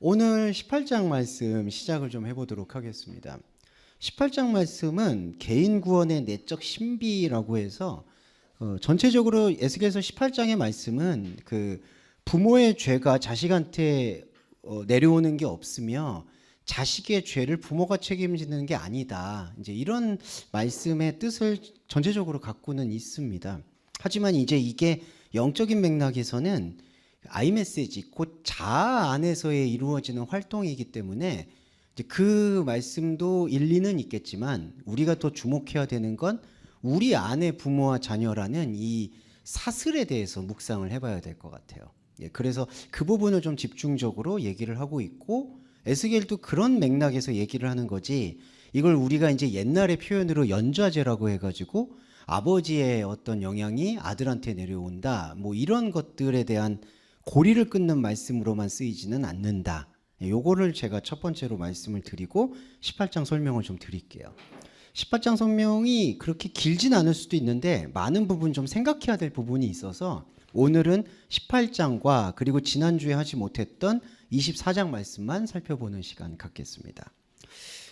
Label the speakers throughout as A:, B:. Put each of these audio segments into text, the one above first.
A: 오늘 18장 말씀 시작을 좀 해보도록 하겠습니다. 18장 말씀은 개인 구원의 내적 신비라고 해서 어, 전체적으로 에스겔서 18장의 말씀은 그 부모의 죄가 자식한테 어, 내려오는 게 없으며 자식의 죄를 부모가 책임지는 게 아니다. 이제 이런 말씀의 뜻을 전체적으로 갖고는 있습니다. 하지만 이제 이게 영적인 맥락에서는 아이메시지 곧 자아 안에서의 이루어지는 활동이기 때문에 그 말씀도 일리는 있겠지만 우리가 더 주목해야 되는 건 우리 안의 부모와 자녀라는 이 사슬에 대해서 묵상을 해봐야 될 것 같아요. 예, 그래서 그 부분을 좀 집중적으로 얘기를 하고 있고 에스겔도 그런 맥락에서 얘기를 하는 거지. 이걸 우리가 이제 옛날의 표현으로 연좌제라고 해가지고 아버지의 어떤 영향이 아들한테 내려온다. 뭐 이런 것들에 대한 고리를 끊는 말씀으로만 쓰이지는 않는다. 예, 요거를 제가 첫 번째로 말씀을 드리고 18장 설명을 좀 드릴게요. 18장 설명이 그렇게 길진 않을 수도 있는데 많은 부분 좀 생각해야 될 부분이 있어서 오늘은 18장과 그리고 지난주에 하지 못했던 24장 말씀만 살펴보는 시간 갖겠습니다.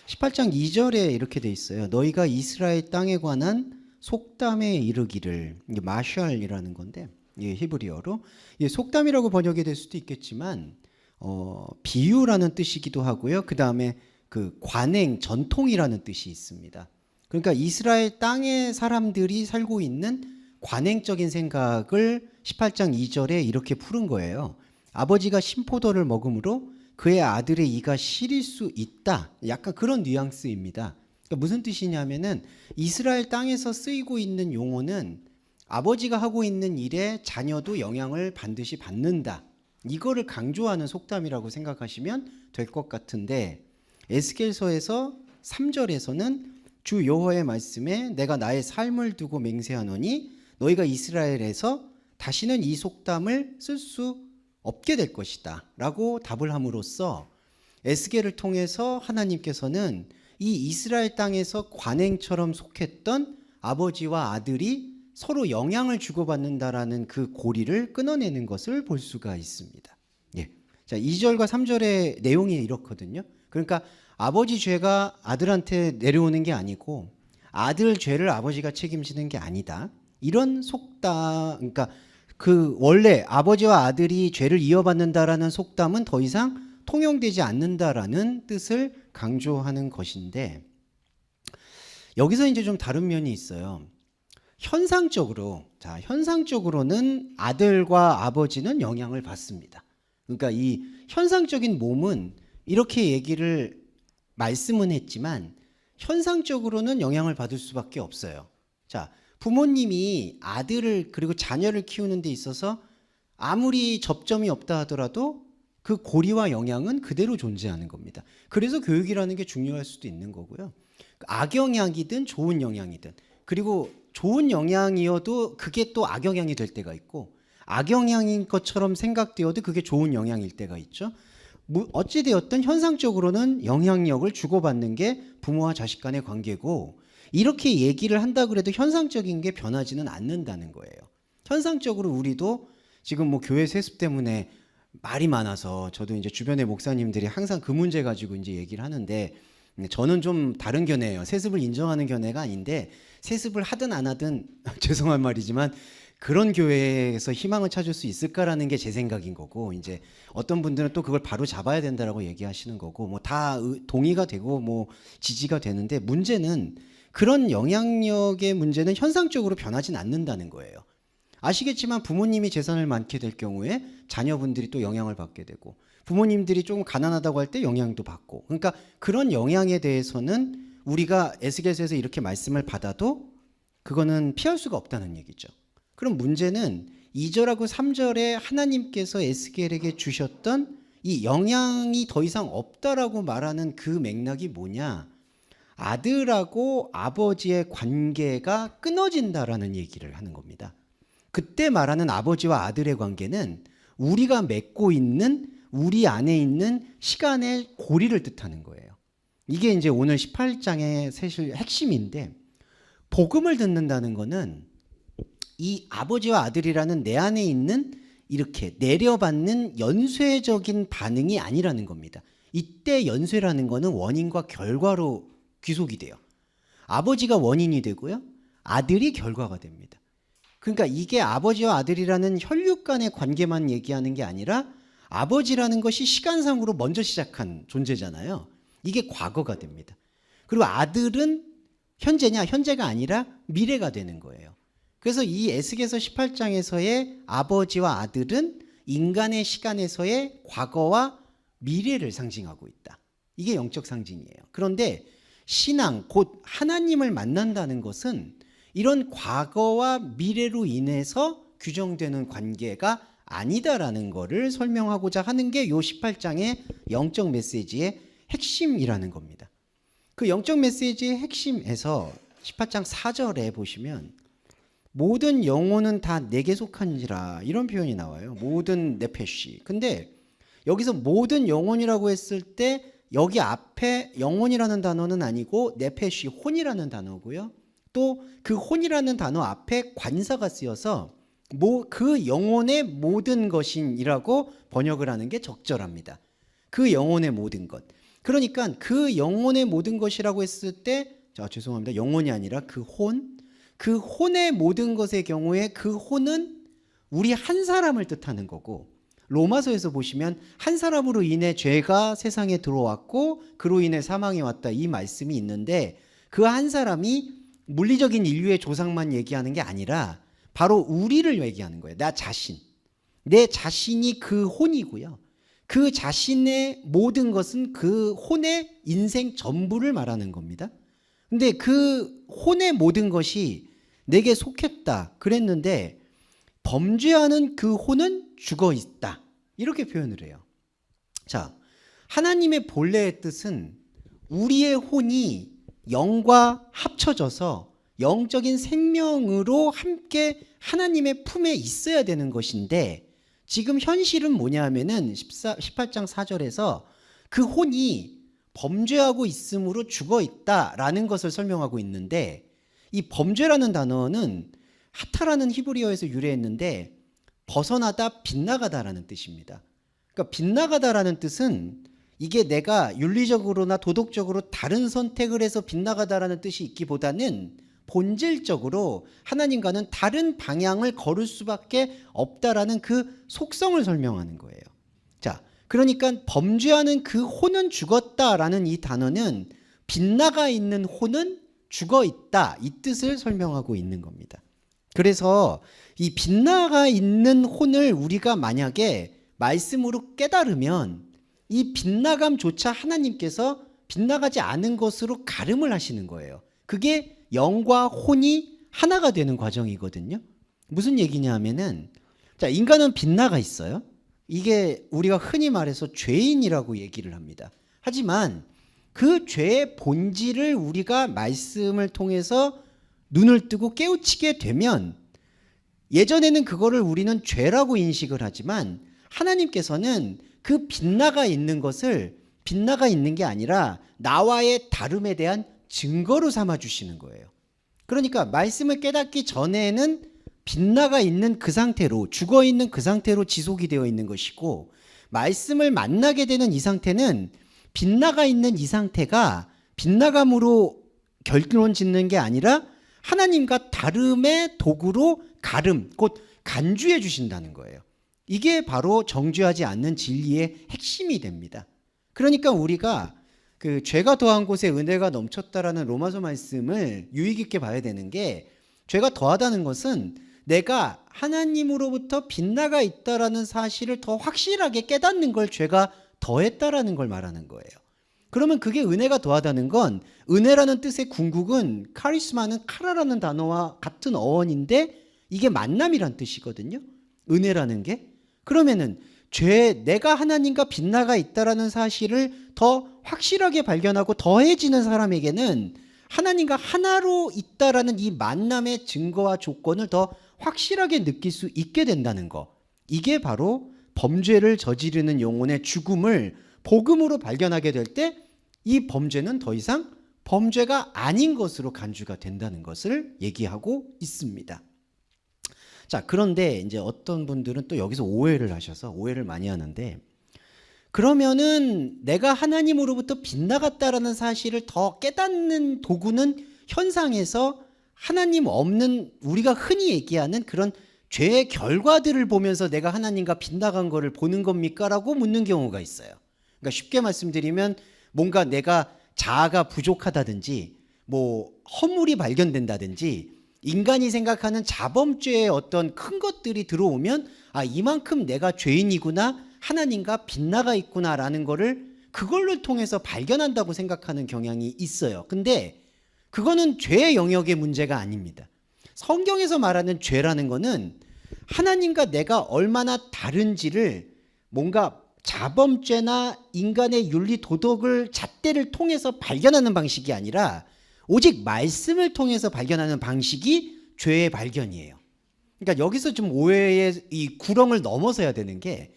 A: 18장 2절에 이렇게 돼 있어요. 너희가 이스라엘 땅에 관한 속담에 이르기를 마샬이라는 건데 예, 히브리어로 예, 속담이라고 번역이 될 수도 있겠지만 어, 비유라는 뜻이기도 하고요. 그 다음에 그 관행 전통이라는 뜻이 있습니다. 그러니까 이스라엘 땅의 사람들이 살고 있는 관행적인 생각을 18장 2절에 이렇게 푸른 거예요. 아버지가 신포도를 먹음으로 그의 아들의 이가 시릴 수 있다. 약간 그런 뉘앙스입니다. 그러니까 무슨 뜻이냐면은 이스라엘 땅에서 쓰이고 있는 용어는 아버지가 하고 있는 일에 자녀도 영향을 반드시 받는다. 이거를 강조하는 속담이라고 생각하시면 될 것 같은데 에스겔서에서 3절에서는 주 여호와의 말씀에 내가 나의 삶을 두고 맹세하노니 너희가 이스라엘에서 다시는 이 속담을 쓸 수 없게 될 것이다라고 답을 함으로써 에스겔을 통해서 하나님께서는 이 이스라엘 땅에서 관행처럼 속했던 아버지와 아들이 서로 영향을 주고받는다라는 그 고리를 끊어내는 것을 볼 수가 있습니다. 예. 자, 2절과 3절의 내용이 이렇거든요. 그러니까 아버지 죄가 아들한테 내려오는 게 아니고 아들 죄를 아버지가 책임지는 게 아니다. 이런 속담, 그러니까 그 원래 아버지와 아들이 죄를 이어받는다라는 속담은 더 이상 통용되지 않는다라는 뜻을 강조하는 것인데 여기서 이제 좀 다른 면이 있어요. 현상적으로 자 현상적으로는 아들과 아버지는 영향을 받습니다. 그러니까 이 현상적인 몸은 이렇게 얘기를 말씀은 했지만 현상적으로는 영향을 받을 수밖에 없어요. 자 부모님이 아들을 그리고 자녀를 키우는 데 있어서 아무리 접점이 없다 하더라도 그 고리와 영향은 그대로 존재하는 겁니다. 그래서 교육이라는 게 중요할 수도 있는 거고요. 악영향이든 좋은 영향이든 그리고 좋은 영향이어도 그게 또 악영향이 될 때가 있고 악영향인 것처럼 생각되어도 그게 좋은 영향일 때가 있죠. 어찌 되었든 현상적으로는 영향력을 주고받는 게 부모와 자식 간의 관계고 이렇게 얘기를 한다 그래도 현상적인 게 변하지는 않는다는 거예요. 현상적으로 우리도 지금 뭐 교회 세습 때문에 말이 많아서 저도 이제 주변의 목사님들이 항상 그 문제 가지고 이제 얘기를 하는데 저는 좀 다른 견해예요. 세습을 인정하는 견해가 아닌데 세습을 하든 안 하든 죄송한 말이지만 그런 교회에서 희망을 찾을 수 있을까라는 게 제 생각인 거고 이제 어떤 분들은 또 그걸 바로 잡아야 된다라고 얘기하시는 거고 뭐 다 동의가 되고 뭐 지지가 되는데 문제는 그런 영향력의 문제는 현상적으로 변하진 않는다는 거예요. 아시겠지만 부모님이 재산을 많게 될 경우에 자녀분들이 또 영향을 받게 되고 부모님들이 조금 가난하다고 할 때 영향도 받고 그러니까 그런 영향에 대해서는 우리가 에스겔서에서 이렇게 말씀을 받아도 그거는 피할 수가 없다는 얘기죠. 그럼 문제는 2절하고 3절에 하나님께서 에스겔에게 주셨던 이 영향이 더 이상 없다라고 말하는 그 맥락이 뭐냐? 아들하고 아버지의 관계가 끊어진다라는 얘기를 하는 겁니다. 그때 말하는 아버지와 아들의 관계는 우리가 맺고 있는 우리 안에 있는 시간의 고리를 뜻하는 거예요. 이게 이제 오늘 18장의 사실 핵심인데 복음을 듣는다는 거는 이 아버지와 아들이라는 내 안에 있는 이렇게 내려받는 연쇄적인 반응이 아니라는 겁니다. 이때 연쇄라는 거는 원인과 결과로 귀속이 돼요. 아버지가 원인이 되고요. 아들이 결과가 됩니다. 그러니까 이게 아버지와 아들이라는 혈육 간의 관계만 얘기하는 게 아니라 아버지라는 것이 시간상으로 먼저 시작한 존재잖아요. 이게 과거가 됩니다. 그리고 아들은 현재냐? 현재가 아니라 미래가 되는 거예요. 그래서 이 에스겔서 18장에서의 아버지와 아들은 인간의 시간에서의 과거와 미래를 상징하고 있다. 이게 영적 상징이에요. 그런데 신앙, 곧 하나님을 만난다는 것은 이런 과거와 미래로 인해서 규정되는 관계가 아니다라는 것을 설명하고자 하는 게 요 18장의 영적 메시지의 핵심이라는 겁니다. 그 영적 메시지의 핵심에서 18장 4절에 보시면 모든 영혼은 다 내게 속한지라 이런 표현이 나와요. 모든 네페시. 근데 여기서 모든 영혼이라고 했을 때 여기 앞에 영혼이라는 단어는 아니고 네페시 혼이라는 단어고요. 또 그 혼이라는 단어 앞에 관사가 쓰여서 뭐그 영혼의 모든 것인이라고 번역을 하는 게 적절합니다. 그 영혼의 모든 것. 그러니까 그 영혼의 모든 것이라고 했을 때, 자 죄송합니다. 영혼이 아니라 그 혼, 그 혼의 모든 것의 경우에 그 혼은 우리 한 사람을 뜻하는 거고 로마서에서 보시면 한 사람으로 인해 죄가 세상에 들어왔고 그로 인해 사망이 왔다 이 말씀이 있는데 그 한 사람이 물리적인 인류의 조상만 얘기하는 게 아니라 바로 우리를 얘기하는 거예요. 나 자신. 내 자신이 그 혼이고요. 그 자신의 모든 것은 그 혼의 인생 전부를 말하는 겁니다. 근데 그 혼의 모든 것이 내게 속했다 그랬는데 범죄하는 그 혼은 죽어 있다. 이렇게 표현을 해요. 자, 하나님의 본래의 뜻은 우리의 혼이 영과 합쳐져서 영적인 생명으로 함께 하나님의 품에 있어야 되는 것인데 지금 현실은 뭐냐 하면은 14, 18장 4절에서 그 혼이 범죄하고 있으므로 죽어 있다라는 것을 설명하고 있는데 이 범죄라는 단어는 하타라는 히브리어에서 유래했는데 벗어나다 빗나가다라는 뜻입니다. 그러니까 빗나가다라는 뜻은 이게 내가 윤리적으로나 도덕적으로 다른 선택을 해서 빗나가다라는 뜻이 있기보다는 본질적으로 하나님과는 다른 방향을 걸을 수밖에 없다라는 그 속성을 설명하는 거예요. 자, 그러니까 범죄하는 그 혼은 죽었다라는 이 단어는 빗나가 있는 혼은 죽어 있다 이 뜻을 설명하고 있는 겁니다. 그래서 이 빗나가 있는 혼을 우리가 만약에 말씀으로 깨달으면 이 빗나감조차 하나님께서 빗나가지 않은 것으로 가름을 하시는 거예요. 그게 영과 혼이 하나가 되는 과정이거든요. 무슨 얘기냐 하면은 자, 인간은 빗나가 있어요. 이게 우리가 흔히 말해서 죄인이라고 얘기를 합니다. 하지만 그 죄의 본질을 우리가 말씀을 통해서 눈을 뜨고 깨우치게 되면 예전에는 그거를 우리는 죄라고 인식을 하지만 하나님께서는 그 빗나가 있는 것을 빗나가 있는 게 아니라 나와의 다름에 대한 증거로 삼아 주시는 거예요. 그러니까 말씀을 깨닫기 전에는 빗나가 있는 그 상태로 죽어 있는 그 상태로 지속이 되어 있는 것이고 말씀을 만나게 되는 이 상태는 빗나가 있는 이 상태가 빗나감으로 결론 짓는 게 아니라 하나님과 다름의 도구로 가름, 곧 간주해 주신다는 거예요. 이게 바로 정죄하지 않는 진리의 핵심이 됩니다. 그러니까 우리가 그 죄가 더한 곳에 은혜가 넘쳤다라는 로마서 말씀을 유익 있게 봐야 되는 게 죄가 더하다는 것은 내가 하나님으로부터 빗나가 있다라는 사실을 더 확실하게 깨닫는 걸 죄가 더했다라는 걸 말하는 거예요. 그러면 그게 은혜가 더하다는 건 은혜라는 뜻의 궁극은 카리스마는 카라라는 단어와 같은 어원인데 이게 만남이란 뜻이거든요. 은혜라는 게 그러면은 죄 내가 하나님과 빗나가 있다라는 사실을 더 확실하게 발견하고 더해지는 사람에게는 하나님과 하나로 있다라는 이 만남의 증거와 조건을 더 확실하게 느낄 수 있게 된다는 거. 이게 바로 범죄를 저지르는 영혼의 죽음을 복음으로 발견하게 될 때 이 범죄는 더 이상 범죄가 아닌 것으로 간주가 된다는 것을 얘기하고 있습니다. 자, 그런데 이제 어떤 분들은 또 여기서 오해를 하셔서 오해를 많이 하는데 그러면은 내가 하나님으로부터 빗나갔다라는 사실을 더 깨닫는 도구는 현상에서 하나님 없는 우리가 흔히 얘기하는 그런 죄의 결과들을 보면서 내가 하나님과 빗나간 거를 보는 겁니까 라고 묻는 경우가 있어요. 그러니까 쉽게 말씀드리면 뭔가 내가 자아가 부족하다든지 뭐 허물이 발견된다든지 인간이 생각하는 자범죄의 어떤 큰 것들이 들어오면 아 이만큼 내가 죄인이구나 하나님과 빗나가 있구나라는 거를 그걸로 통해서 발견한다고 생각하는 경향이 있어요. 근데 그거는 죄의 영역의 문제가 아닙니다. 성경에서 말하는 죄라는 거는 하나님과 내가 얼마나 다른지를 뭔가 자범죄나 인간의 윤리 도덕을 잣대를 통해서 발견하는 방식이 아니라 오직 말씀을 통해서 발견하는 방식이 죄의 발견이에요. 그러니까 여기서 좀 오해의 이 구렁을 넘어서야 되는 게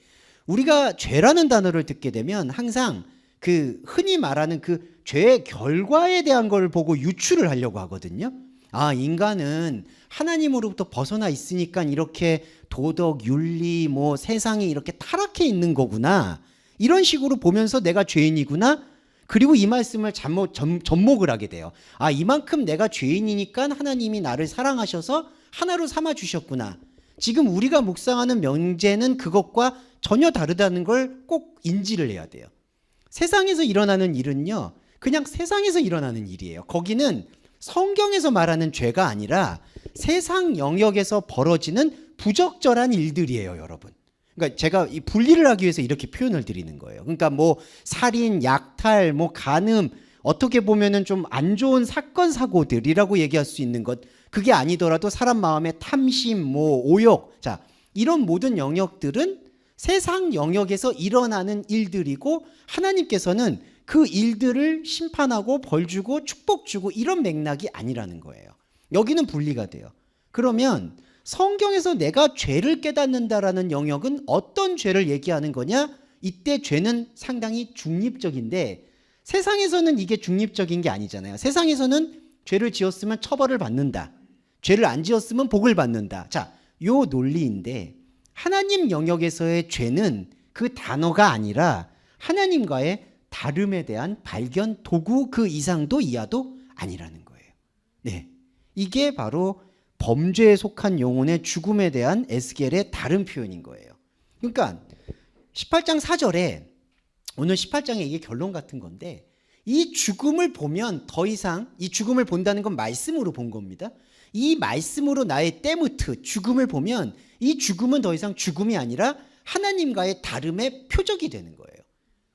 A: 우리가 죄라는 단어를 듣게 되면 항상 그 흔히 말하는 그 죄의 결과에 대한 걸 보고 유추를 하려고 하거든요. 아, 인간은 하나님으로부터 벗어나 있으니까 이렇게 도덕, 윤리, 뭐 세상이 이렇게 타락해 있는 거구나. 이런 식으로 보면서 내가 죄인이구나. 그리고 이 말씀을 잠못, 점, 접목을 하게 돼요. 아, 이만큼 내가 죄인이니까 하나님이 나를 사랑하셔서 하나로 삼아 주셨구나. 지금 우리가 묵상하는 명제는 그것과 전혀 다르다는 걸 꼭 인지를 해야 돼요. 세상에서 일어나는 일은요, 그냥 세상에서 일어나는 일이에요. 거기는 성경에서 말하는 죄가 아니라 세상 영역에서 벌어지는 부적절한 일들이에요, 여러분. 그러니까 제가 이 분리를 하기 위해서 이렇게 표현을 드리는 거예요. 그러니까 뭐 살인, 약탈, 뭐 간음 어떻게 보면은 좀 안 좋은 사건 사고들이라고 얘기할 수 있는 것 그게 아니더라도 사람 마음의 탐심, 뭐 오욕, 자 이런 모든 영역들은 세상 영역에서 일어나는 일들이고 하나님께서는 그 일들을 심판하고 벌 주고 축복 주고 이런 맥락이 아니라는 거예요. 여기는 분리가 돼요. 그러면 성경에서 내가 죄를 깨닫는다라는 영역은 어떤 죄를 얘기하는 거냐? 이때 죄는 상당히 중립적인데 세상에서는 이게 중립적인 게 아니잖아요. 세상에서는 죄를 지었으면 처벌을 받는다. 죄를 안 지었으면 복을 받는다. 자, 요 논리인데 하나님 영역에서의 죄는 그 단어가 아니라 하나님과의 다름에 대한 발견 도구 그 이상도 이하도 아니라는 거예요. 네. 이게 바로 범죄에 속한 영혼의 죽음에 대한 에스겔의 다른 표현인 거예요. 그러니까 18장 4절에 오늘 18장에 이게 결론 같은 건데 이 죽음을 보면 더 이상 이 죽음을 본다는 건 말씀으로 본 겁니다. 이 말씀으로 나의 때무트 죽음을 보면 이 죽음은 더 이상 죽음이 아니라 하나님과의 다름의 표적이 되는 거예요.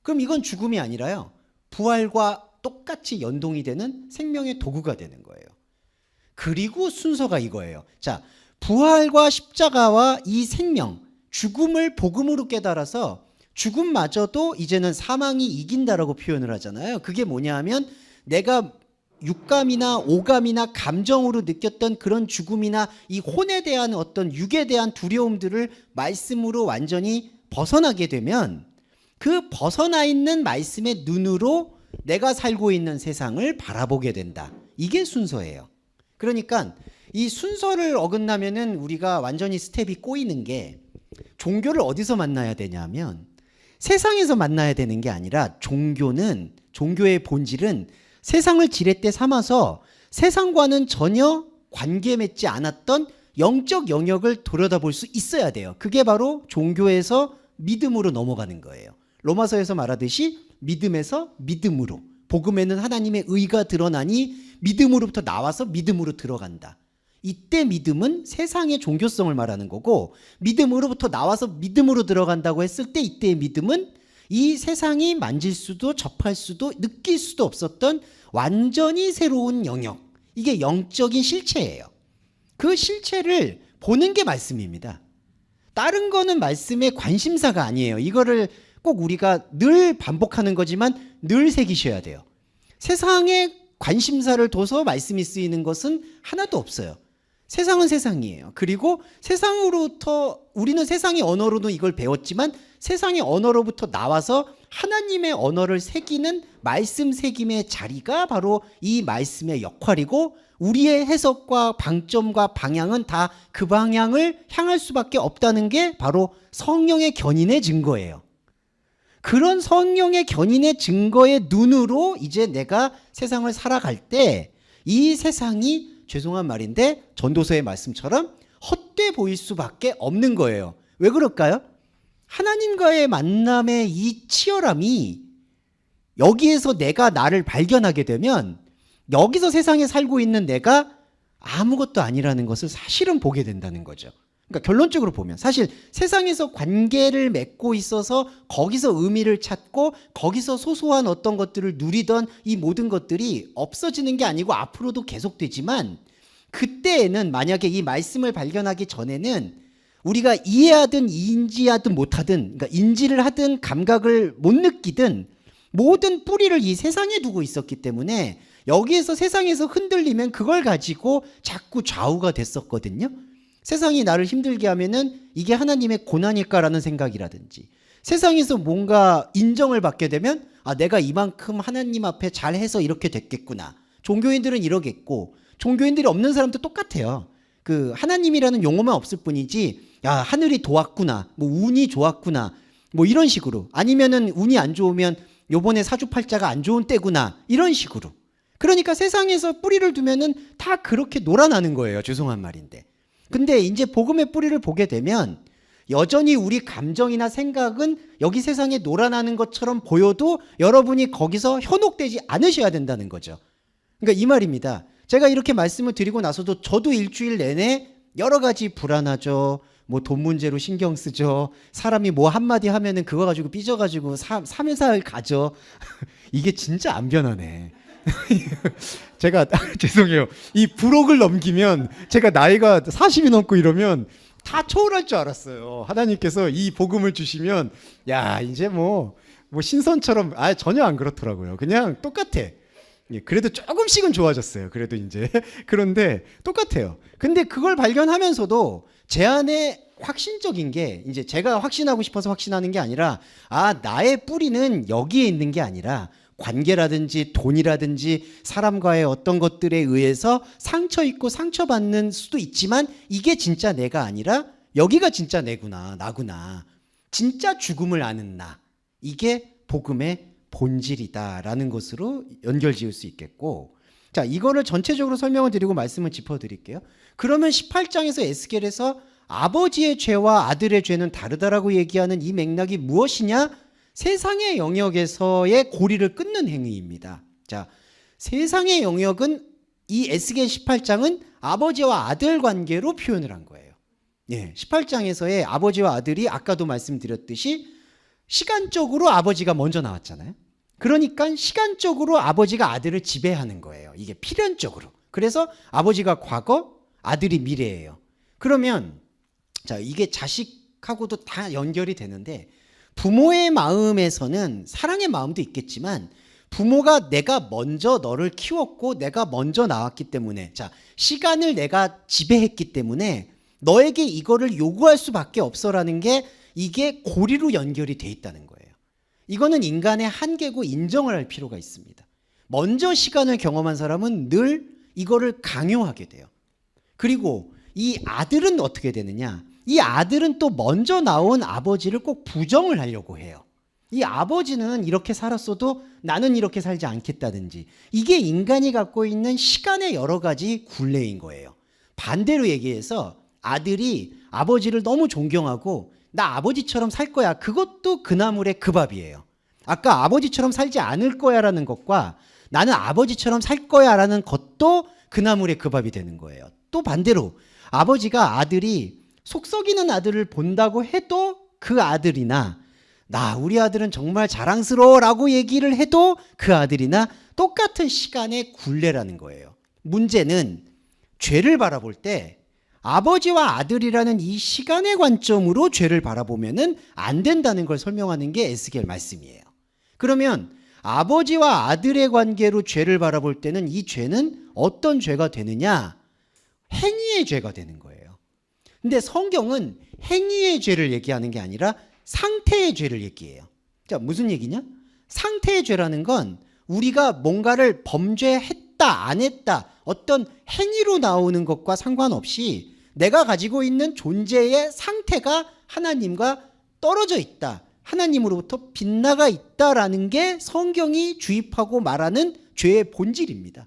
A: 그럼 이건 죽음이 아니라요. 부활과 똑같이 연동이 되는 생명의 도구가 되는 거예요. 그리고 순서가 이거예요. 자, 부활과 십자가와 이 생명, 죽음을 복음으로 깨달아서 죽음마저도 이제는 사망이 이긴다라고 표현을 하잖아요. 그게 뭐냐 하면 내가 육감이나 오감이나 감정으로 느꼈던 그런 죽음이나 이 혼에 대한 어떤 육에 대한 두려움들을 말씀으로 완전히 벗어나게 되면 그 벗어나 있는 말씀의 눈으로 내가 살고 있는 세상을 바라보게 된다. 이게 순서예요. 그러니까 이 순서를 어긋나면은 우리가 완전히 스텝이 꼬이는 게 종교를 어디서 만나야 되냐면 세상에서 만나야 되는 게 아니라 종교는 종교의 본질은 세상을 지렛대 삼아서 세상과는 전혀 관계 맺지 않았던 영적 영역을 들여다볼 수 있어야 돼요. 그게 바로 종교에서 믿음으로 넘어가는 거예요. 로마서에서 말하듯이 믿음에서 믿음으로 복음에는 하나님의 의가 드러나니 믿음으로부터 나와서 믿음으로 들어간다. 이때 믿음은 세상의 종교성을 말하는 거고 믿음으로부터 나와서 믿음으로 들어간다고 했을 때 이때의 믿음은 이 세상이 만질 수도 접할 수도 느낄 수도 없었던 완전히 새로운 영역. 이게 영적인 실체예요. 그 실체를 보는 게 말씀입니다. 다른 거는 말씀의 관심사가 아니에요. 이거를 꼭 우리가 늘 반복하는 거지만 늘 새기셔야 돼요. 세상에 관심사를 둬서 말씀이 쓰이는 것은 하나도 없어요. 세상은 세상이에요. 그리고 세상으로부터 우리는 세상의 언어로도 이걸 배웠지만 세상의 언어로부터 나와서 하나님의 언어를 새기는 말씀 새김의 자리가 바로 이 말씀의 역할이고 우리의 해석과 방점과 방향은 다 그 방향을 향할 수밖에 없다는 게 바로 성령의 견인의 증거예요. 그런 성령의 견인의 증거의 눈으로 이제 내가 세상을 살아갈 때 이 세상이 죄송한 말인데 전도서의 말씀처럼 헛돼 보일 수밖에 없는 거예요. 왜 그럴까요? 하나님과의 만남의 이 치열함이 여기에서 내가 나를 발견하게 되면 여기서 세상에 살고 있는 내가 아무것도 아니라는 것을 사실은 보게 된다는 거죠. 그러니까 결론적으로 보면 사실 세상에서 관계를 맺고 있어서 거기서 의미를 찾고 거기서 소소한 어떤 것들을 누리던 이 모든 것들이 없어지는 게 아니고 앞으로도 계속되지만 그때에는 만약에 이 말씀을 발견하기 전에는 우리가 이해하든 인지하든 못하든 그러니까 인지를 하든 감각을 못 느끼든 모든 뿌리를 이 세상에 두고 있었기 때문에 여기에서 세상에서 흔들리면 그걸 가지고 자꾸 좌우가 됐었거든요. 세상이 나를 힘들게 하면은 이게 하나님의 고난일까라는 생각이라든지 세상에서 뭔가 인정을 받게 되면 아 내가 이만큼 하나님 앞에 잘해서 이렇게 됐겠구나. 종교인들은 이러겠고 종교인들이 없는 사람도 똑같아요. 그 하나님이라는 용어만 없을 뿐이지 야 하늘이 도왔구나. 뭐 운이 좋았구나. 뭐 이런 식으로 아니면은 운이 안 좋으면 요번에 사주팔자가 안 좋은 때구나. 이런 식으로. 그러니까 세상에서 뿌리를 두면은 다 그렇게 놀아나는 거예요. 죄송한 말인데. 근데 이제 복음의 뿌리를 보게 되면 여전히 우리 감정이나 생각은 여기 세상에 놀아나는 것처럼 보여도 여러분이 거기서 현혹되지 않으셔야 된다는 거죠. 그러니까 이 말입니다. 제가 이렇게 말씀을 드리고 나서도 저도 일주일 내내 여러 가지 불안하죠. 뭐 돈 문제로 신경 쓰죠. 사람이 뭐 한마디 하면은 그거 가지고 삐져가지고 사, 3회사를 가죠. 이게 진짜 안 변하네. 제가 죄송해요. 이 부록을 넘기면 제가 나이가 40이 넘고 이러면 다 초월할 줄 알았어요. 하나님께서 이 복음을 주시면 야 이제 뭐뭐 신선처럼 아 전혀 안 그렇더라고요. 그냥 똑같아. 예, 그래도 조금씩은 좋아졌어요. 그래도 이제 그런데 똑같아요. 근데 그걸 발견하면서도 제 안에 확신적인 게 이제 제가 확신하고 싶어서 확신하는 게 아니라 아 나의 뿌리는 여기에 있는 게 아니라 관계라든지 돈이라든지 사람과의 어떤 것들에 의해서 상처 입고 상처받는 수도 있지만 이게 진짜 내가 아니라 여기가 진짜 내구나 나구나. 진짜 죽음을 아는 나. 이게 복음의 본질이다라는 것으로 연결 지을 수 있겠고. 자 이거를 전체적으로 설명을 드리고 말씀을 짚어 드릴게요. 그러면 18장에서 에스겔에서 아버지의 죄와 아들의 죄는 다르다라고 얘기하는 이 맥락이 무엇이냐 세상의 영역에서의 고리를 끊는 행위입니다. 자, 세상의 영역은 이 에스겔 18장은 아버지와 아들 관계로 표현을 한 거예요. 예, 18장에서의 아버지와 아들이 아까도 말씀드렸듯이 시간적으로 아버지가 먼저 나왔잖아요. 그러니까 시간적으로 아버지가 아들을 지배하는 거예요. 이게 필연적으로. 그래서 아버지가 과거, 아들이 미래예요. 그러면 자, 이게 자식하고도 다 연결이 되는데 부모의 마음에서는 사랑의 마음도 있겠지만 부모가 내가 먼저 너를 키웠고 내가 먼저 나왔기 때문에 자 시간을 내가 지배했기 때문에 너에게 이거를 요구할 수밖에 없어라는 게 이게 고리로 연결이 돼 있다는 거예요. 이거는 인간의 한계고 인정을 할 필요가 있습니다. 먼저 시간을 경험한 사람은 늘 이거를 강요하게 돼요. 그리고 이 아들은 어떻게 되느냐? 이 아들은 또 먼저 나온 아버지를 꼭 부정을 하려고 해요. 이 아버지는 이렇게 살았어도 나는 이렇게 살지 않겠다든지 이게 인간이 갖고 있는 시간의 여러 가지 굴레인 거예요. 반대로 얘기해서 아들이 아버지를 너무 존경하고 나 아버지처럼 살 거야. 그것도 그 나물의 그 밥이에요. 아까 아버지처럼 살지 않을 거야라는 것과 나는 아버지처럼 살 거야라는 것도 그 나물의 그 밥이 되는 거예요. 또 반대로 아버지가 아들이 속 썩이는 아들을 본다고 해도 그 아들이나 나 우리 아들은 정말 자랑스러워라고 얘기를 해도 그 아들이나 똑같은 시간의 굴레라는 거예요. 문제는 죄를 바라볼 때 아버지와 아들이라는 이 시간의 관점으로 죄를 바라보면은 안 된다는 걸 설명하는 게 에스겔 말씀이에요. 그러면 아버지와 아들의 관계로 죄를 바라볼 때는 이 죄는 어떤 죄가 되느냐? 행위의 죄가 되는 거예요. 근데 성경은 행위의 죄를 얘기하는 게 아니라 상태의 죄를 얘기해요. 자, 무슨 얘기냐? 상태의 죄라는 건 우리가 뭔가를 범죄했다, 안 했다, 어떤 행위로 나오는 것과 상관없이 내가 가지고 있는 존재의 상태가 하나님과 떨어져 있다. 하나님으로부터 빗나가 있다라는 게 성경이 주입하고 말하는 죄의 본질입니다.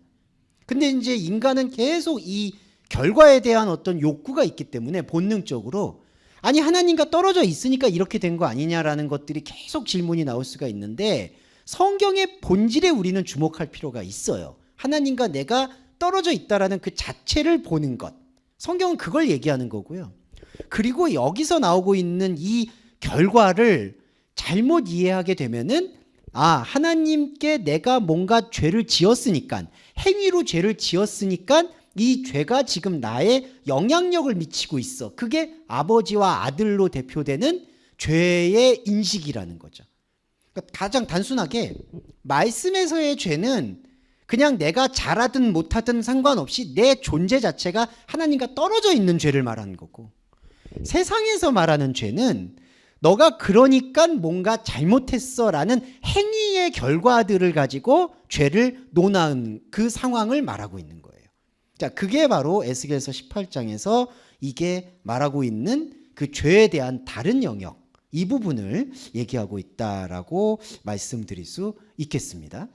A: 근데 이제 인간은 계속 이 결과에 대한 어떤 욕구가 있기 때문에 본능적으로 아니 하나님과 떨어져 있으니까 이렇게 된 거 아니냐라는 것들이 계속 질문이 나올 수가 있는데 성경의 본질에 우리는 주목할 필요가 있어요. 하나님과 내가 떨어져 있다라는 그 자체를 보는 것. 성경은 그걸 얘기하는 거고요. 그리고 여기서 나오고 있는 이 결과를 잘못 이해하게 되면은 아, 하나님께 내가 뭔가 죄를 지었으니까 행위로 죄를 지었으니까 이 죄가 지금 나의 영향력을 미치고 있어. 그게 아버지와 아들로 대표되는 죄의 인식이라는 거죠. 그러니까 가장 단순하게 말씀에서의 죄는 그냥 내가 잘하든 못하든 상관없이 내 존재 자체가 하나님과 떨어져 있는 죄를 말하는 거고 세상에서 말하는 죄는 너가 그러니까 뭔가 잘못했어 라는 행위의 결과들을 가지고 죄를 논하는 그 상황을 말하고 있는 거예요. 자, 그게 바로 에스겔서 18장에서 이게 말하고 있는 그 죄에 대한 다른 영역 이 부분을 얘기하고 있다라고 말씀드릴 수 있겠습니다.